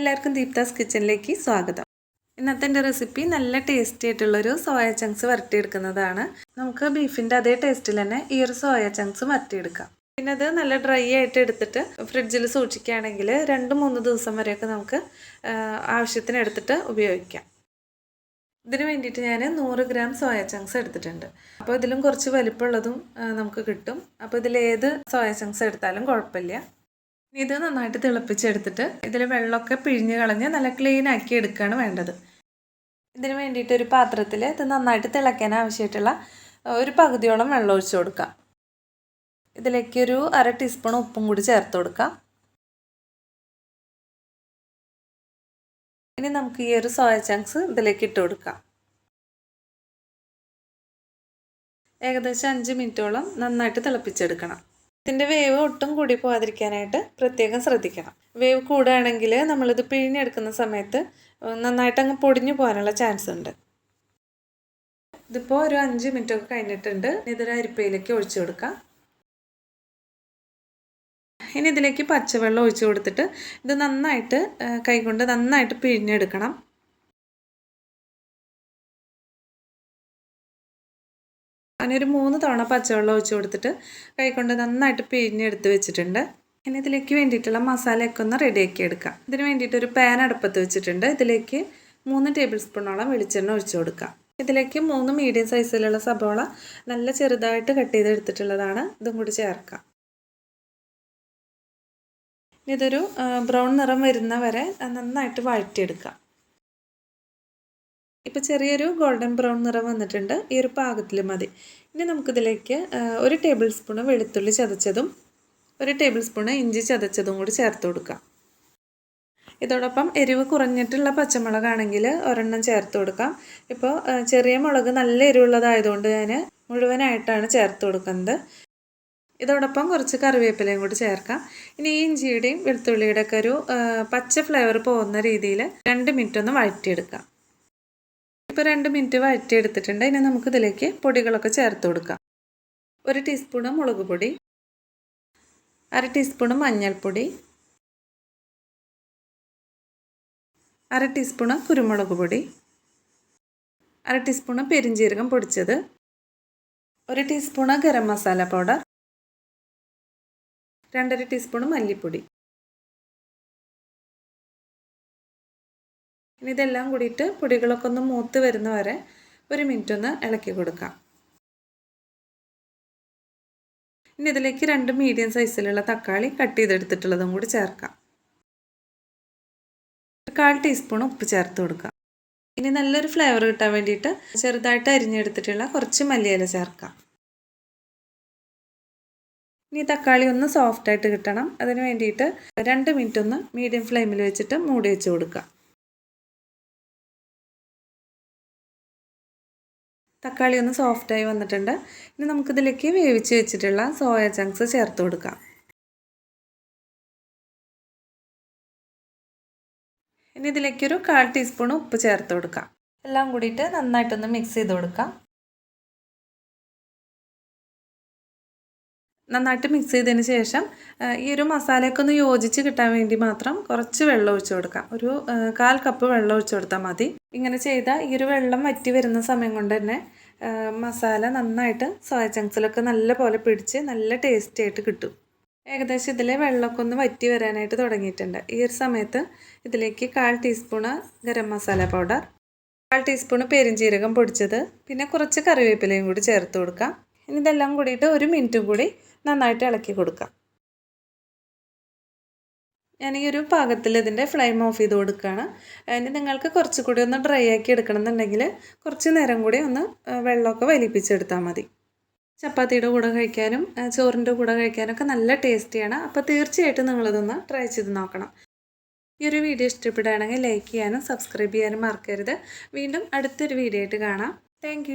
എല്ലാവർക്കും ദീപ്താസ് കിച്ചണിലേക്ക് സ്വാഗതം. ഇന്നത്തെ എന്റെ റെസിപ്പി നല്ല ടേസ്റ്റി ആയിട്ടുള്ളൊരു സോയ ചങ്ക്സ് വരട്ടിയെടുക്കുന്നതാണ്. നമുക്ക് ബീഫിന്റെ അതേ ടേസ്റ്റിൽ തന്നെ ഈ ഒരു സോയ ചങ്ക്സ് വരട്ടിയെടുക്കാം. പിന്നെ അത് നല്ല ഡ്രൈ ആയിട്ട് എടുത്തിട്ട് ഫ്രിഡ്ജിൽ സൂക്ഷിക്കുകയാണെങ്കിൽ രണ്ട് മൂന്ന് ദിവസം വരെയൊക്കെ നമുക്ക് ആവശ്യത്തിന് എടുത്തിട്ട് ഉപയോഗിക്കാം. ഇതിന് വേണ്ടിയിട്ട് ഞാൻ നൂറ് ഗ്രാം സോയ ചങ്ക്സ് എടുത്തിട്ടുണ്ട്. അപ്പോൾ ഇതിലും കുറച്ച് വലിപ്പമുള്ളതും നമുക്ക് കിട്ടും. അപ്പോൾ ഇതിലേത് സോയ ചങ്ക്സ് എടുത്താലും കുഴപ്പമില്ല. ഇത് നന്നായിട്ട് തിളപ്പിച്ചെടുത്തിട്ട് ഇതിൽ വെള്ളമൊക്കെ പിഴിഞ്ഞ് കളഞ്ഞ് നല്ല ക്ലീൻ ആക്കി എടുക്കുകയാണ് വേണ്ടത്. ഇതിന് വേണ്ടിയിട്ട് ഒരു പാത്രത്തിൽ ഇത് നന്നായിട്ട് തിളയ്ക്കാൻ ആവശ്യമായിട്ടുള്ള ഒരു പകുതിയോളം വെള്ളം ഒഴിച്ചു കൊടുക്കാം. ഇതിലേക്ക് ഒരു അര ടീസ്പൂൺ ഉപ്പും കൂടി ചേർത്ത് കൊടുക്കാം. ഇനി നമുക്ക് ഈ ഒരു സോയ ചങ്ക്സ് ഇതിലേക്ക് ഇട്ട് കൊടുക്കാം. ഏകദേശം അഞ്ച് മിനിറ്റോളം നന്നായിട്ട് തിളപ്പിച്ചെടുക്കണം. ഇതിന്റെ വേവ് ഒട്ടും കൂടി പോകാതിരിക്കാനായിട്ട് പ്രത്യേകം ശ്രദ്ധിക്കണം. വേവ് കൂടുകയാണെങ്കിൽ നമ്മളിത് പിഴിഞ്ഞെടുക്കുന്ന സമയത്ത് നന്നായിട്ട് അങ്ങ് പൊടിഞ്ഞു പോകാനുള്ള ചാൻസ് ഉണ്ട്. ഇതിപ്പോൾ ഒരു അഞ്ച് മിനിറ്റ് ഒക്കെ കഴിഞ്ഞിട്ടുണ്ട്. ഇതൊരു അരിപ്പയിലേക്ക് ഒഴിച്ചു കൊടുക്കാം. ഇനി ഇതിലേക്ക് പച്ചവെള്ളം ഒഴിച്ചു കൊടുത്തിട്ട് ഇത് നന്നായിട്ട് കൈകൊണ്ട് നന്നായിട്ട് പിഴിഞ്ഞെടുക്കണം. ഞാനൊരു മൂന്ന് തവണ പച്ചവെള്ളം ഒഴിച്ച് കൊടുത്തിട്ട് കൈകൊണ്ട് നന്നായിട്ട് പിഴിഞ്ഞെടുത്ത് വെച്ചിട്ടുണ്ട്. ഇനി ഇതിലേക്ക് വേണ്ടിയിട്ടുള്ള മസാലയൊക്കെ ഒന്ന് റെഡിയാക്കി എടുക്കാം. ഇതിന് വേണ്ടിയിട്ട് ഒരു പാൻ അടുപ്പത്ത് വെച്ചിട്ടുണ്ട്. ഇതിലേക്ക് മൂന്ന് ടേബിൾ സ്പൂണോളം വെളിച്ചെണ്ണ ഒഴിച്ചു കൊടുക്കാം. ഇതിലേക്ക് മൂന്ന് മീഡിയം സൈസിലുള്ള സബോള നല്ല ചെറുതായിട്ട് കട്ട് ചെയ്തെടുത്തിട്ടുള്ളതാണ്. ഇതും കൂടി ചേർക്കാം. ഇതൊരു ബ്രൗൺ നിറം വരുന്ന വരെ നന്നായിട്ട് വഴറ്റിയെടുക്കാം. ഇപ്പോൾ ചെറിയൊരു ഗോൾഡൻ ബ്രൗൺ നിറം വന്നിട്ടുണ്ട്. ഈ ഒരു പാകത്തിൽ മതി. ഇനി നമുക്കിതിലേക്ക് ഒരു ടേബിൾ സ്പൂണ് വെളുത്തുള്ളി ചതച്ചതും ഒരു ടേബിൾ സ്പൂണ് ഇഞ്ചി ചതച്ചതും കൂടി ചേർത്ത് കൊടുക്കാം. ഇതോടൊപ്പം എരിവ് കുറഞ്ഞിട്ടുള്ള പച്ചമുളകാണെങ്കിൽ ഒരെണ്ണം ചേർത്ത് കൊടുക്കാം. ഇപ്പോൾ ചെറിയ മുളക് നല്ല എരിവുള്ളതായതുകൊണ്ട് ഞാൻ മുഴുവനായിട്ടാണ് ചേർത്ത് കൊടുക്കുന്നത്. ഇതോടൊപ്പം കുറച്ച് കറിവേപ്പിലയും കൂടി ചേർക്കാം. ഇനി ഈ ഇഞ്ചിയുടെയും വെളുത്തുള്ളിയുടെ ഒക്കെ ഒരു പച്ച ഫ്ലേവർ പോകുന്ന രീതിയിൽ രണ്ട് മിനിറ്റ് ഒന്ന് വഴറ്റിയെടുക്കാം. ഇപ്പോൾ രണ്ട് മിനിറ്റ് വഴറ്റിയെടുത്തിട്ടുണ്ട്. ഇനി നമുക്ക് ഇതിലേക്ക് പൊടികളൊക്കെ ചേർത്ത് കൊടുക്കാം. ഒരു ടീസ്പൂണ് മുളക് പൊടി അര ടീസ്പൂണ് മഞ്ഞൾപ്പൊടി അര ടീസ്പൂണ് കുരുമുളക് പൊടി അര ടീസ്പൂണ് പെരിഞ്ജീരകം പൊടിച്ചത് ഒരു ടീസ്പൂണ് ഗരം മസാല പൗഡർ രണ്ടര ടീസ്പൂണ് മല്ലിപ്പൊടി. ഇനി ഇതെല്ലാം കൂടിയിട്ട് പൊടികളൊക്കെ ഒന്ന് മൂത്ത് വരുന്ന വരെ ഒരു മിനിറ്റ് ഒന്ന് ഇളക്കി കൊടുക്കാം. ഇനി ഇതിലേക്ക് രണ്ട് മീഡിയം സൈസിലുള്ള തക്കാളി കട്ട് ചെയ്തെടുത്തിട്ടുള്ളതും കൂടി ചേർക്കാം. കാൽ ടീസ്പൂൺ ഉപ്പ് ചേർത്ത് കൊടുക്കാം. ഇനി നല്ലൊരു ഫ്ലേവർ കിട്ടാൻ വേണ്ടിയിട്ട് ചെറുതായിട്ട് അരിഞ്ഞെടുത്തിട്ടുള്ള കുറച്ച് മല്ലിയില ചേർക്കാം. ഇനി തക്കാളി ഒന്ന് സോഫ്റ്റായിട്ട് കിട്ടണം. അതിന് വേണ്ടിയിട്ട് രണ്ട് മിനിറ്റ് ഒന്ന് മീഡിയം ഫ്ലെയിമിൽ വെച്ചിട്ട് മൂടി വെച്ച് കൊടുക്കാം. തക്കാളി ഒന്ന് സോഫ്റ്റായി വന്നിട്ടുണ്ട്. ഇനി നമുക്കിതിലേക്ക് വേവിച്ച് വെച്ചിട്ടുള്ള സോയ ചങ്ക്സ് ചേർത്ത് കൊടുക്കാം. ഇനി ഇതിലേക്കൊരു കാൽ ടീസ്പൂൺ ഉപ്പ് ചേർത്ത് കൊടുക്കാം. എല്ലാം കൂടിയിട്ട് നന്നായിട്ടൊന്ന് മിക്സ് ചെയ്ത് കൊടുക്കാം. നന്നായിട്ട് മിക്സ് ചെയ്തതിന് ശേഷം ഈ ഒരു മസാലയൊക്കെ ഒന്ന് യോജിച്ച് കിട്ടാൻ വേണ്ടി മാത്രം കുറച്ച് വെള്ളം ഒഴിച്ച് കൊടുക്കാം. ഒരു കാൽ കപ്പ് വെള്ളം ഒഴിച്ച് കൊടുത്താൽ മതി. ഇങ്ങനെ ചെയ്താൽ ഈ ഒരു വെള്ളം വറ്റി വരുന്ന സമയം കൊണ്ട് തന്നെ മസാല നന്നായിട്ട് സോയ ചങ്ക്സിലൊക്കെ നല്ല പോലെ പിടിച്ച് നല്ല ടേസ്റ്റി ആയിട്ട് കിട്ടും. ഏകദേശം ഇതിലെ വെള്ളമൊക്കെ ഒന്ന് വറ്റി വരാനായിട്ട് തുടങ്ങിയിട്ടുണ്ട്. ഈ ഒരു സമയത്ത് ഇതിലേക്ക് കാൽ ടീസ്പൂണ് ഗരം മസാല പൗഡർ കാൽ ടീസ്പൂണ് പെരിഞ്ജീരകം പൊടിച്ചത് പിന്നെ കുറച്ച് കറിവേപ്പിലയും കൂടി ചേർത്ത് കൊടുക്കാം. ഇനി ഇതെല്ലാം കൂടിയിട്ട് ഒരു മിനിറ്റും കൂടി നന്നായിട്ട് ഇളക്കി കൊടുക്കാം. ഞാൻ ഈ ഒരു പാകത്തിൽ ഇതിന്റെ ഫ്ലെയിം ഓഫ് ചെയ്ത് കൊടുക്കുകയാണ്. ഇനി നിങ്ങൾക്ക് കുറച്ചുകൂടി ഒന്ന് ഡ്രൈ ആക്കി എടുക്കണം എന്നുണ്ടെങ്കിൽ കുറച്ച് നേരം കൂടി ഒന്ന് വെള്ളമൊക്കെ വലിപ്പിച്ചെടുത്താൽ മതി. ചപ്പാത്തിയുടെ കൂടെ കഴിക്കാനും ചോറിന്റെ കൂടെ കഴിക്കാനൊക്കെ നല്ല ടേസ്റ്റിയാണ്. അപ്പോൾ തീർച്ചയായിട്ടും നിങ്ങളിതൊന്ന് ട്രൈ ചെയ്ത് നോക്കണം. ഈ ഒരു വീഡിയോ ഇഷ്ടപ്പെടുകയാണെങ്കിൽ ലൈക്ക് ചെയ്യാനും സബ്സ്ക്രൈബ് ചെയ്യാനും മറക്കരുത്. വീണ്ടും അടുത്തൊരു വീഡിയോ ആയിട്ട് കാണാം. താങ്ക്